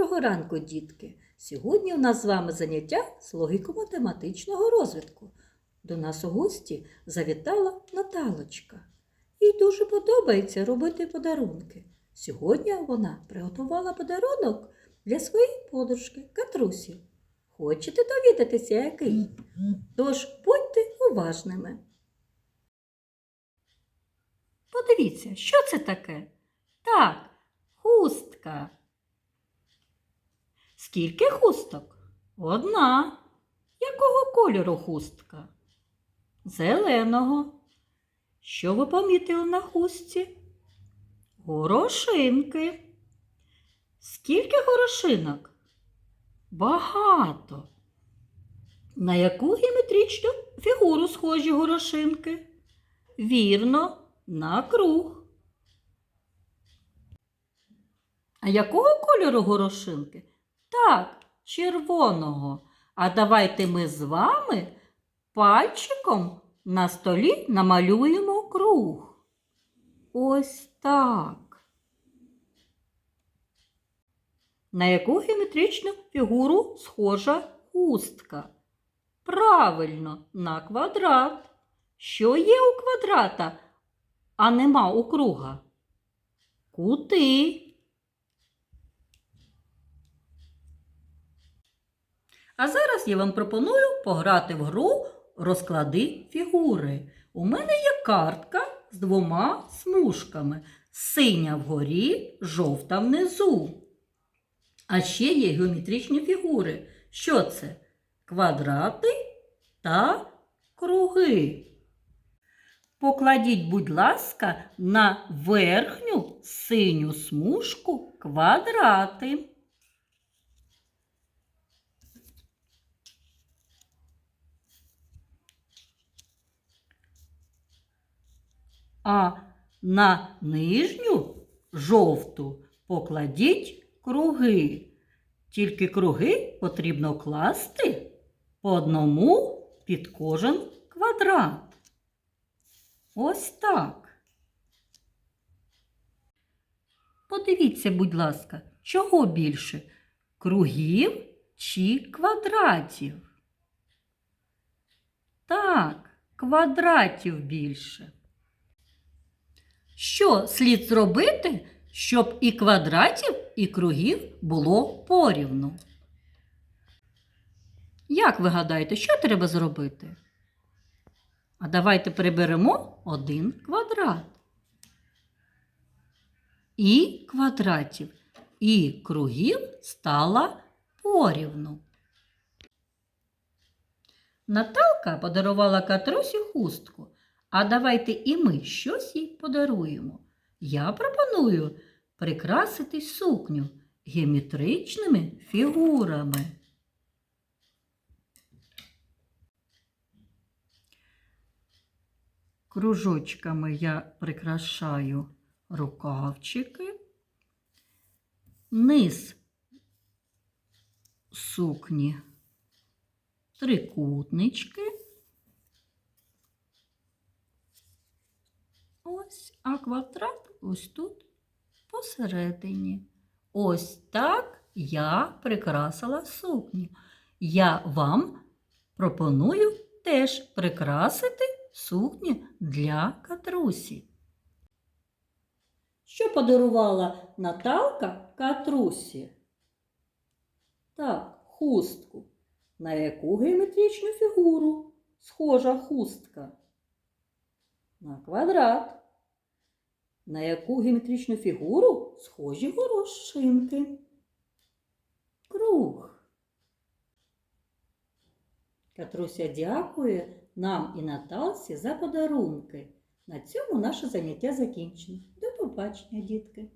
Доброго ранку, дітки! Сьогодні у нас з вами заняття з логіко-математичного розвитку. До нас у гості завітала Наталочка. Їй дуже подобається робити подарунки. Сьогодні вона приготувала подарунок для своєї подружки Катрусі. Хочете довідатися, який? Тож будьте уважними. Подивіться, що це таке? Так, хустка. Скільки хусток? Одна. Якого кольору хустка? Зеленого. Що ви помітили на хустці? Горошинки. Скільки горошинок? Багато. На яку геометричну фігуру схожі горошинки? Вірно, на круг. А якого кольору горошинки? Так, червоного. А давайте ми з вами пальчиком на столі намалюємо круг. Ось так. На яку геометричну фігуру схожа хустка? Правильно, на квадрат. Що є у квадрата, а нема у круга? Кути. А зараз я вам пропоную пограти в гру розклади фігури. У мене є картка з двома смужками: синя вгорі, жовта внизу. А ще є геометричні фігури. Що це? Квадрати та круги. Покладіть, будь ласка, на верхню синю смужку квадрати. А на нижню жовту покладіть круги. Тільки круги потрібно класти по одному під кожен квадрат. Ось так. Подивіться, будь ласка, чого більше? Кругів чи квадратів? Так, квадратів більше. Що слід зробити, щоб і квадратів, і кругів було порівну? Як ви гадаєте, що треба зробити? А давайте приберемо один квадрат. І квадратів, і кругів стало порівну. Наталка подарувала Катрусі хустку. А давайте і ми щось їй подаруємо. Я пропоную прикрасити сукню геометричними фігурами. Кружочками я прикрашаю рукавчики, низ сукні трикутнички. Ось, а квадрат ось тут посередині. Ось так я прикрасила сукню. Я вам пропоную теж прикрасити сукню для катрусі. Що подарувала Наталка катрусі? Так, хустку. На яку геометричну фігуру схожа хустка? На квадрат. На яку геометричну фігуру схожі горошинки? Круг. Катруся дякує нам і Наталці за подарунки. На цьому наше заняття закінчено. До побачення, дітки!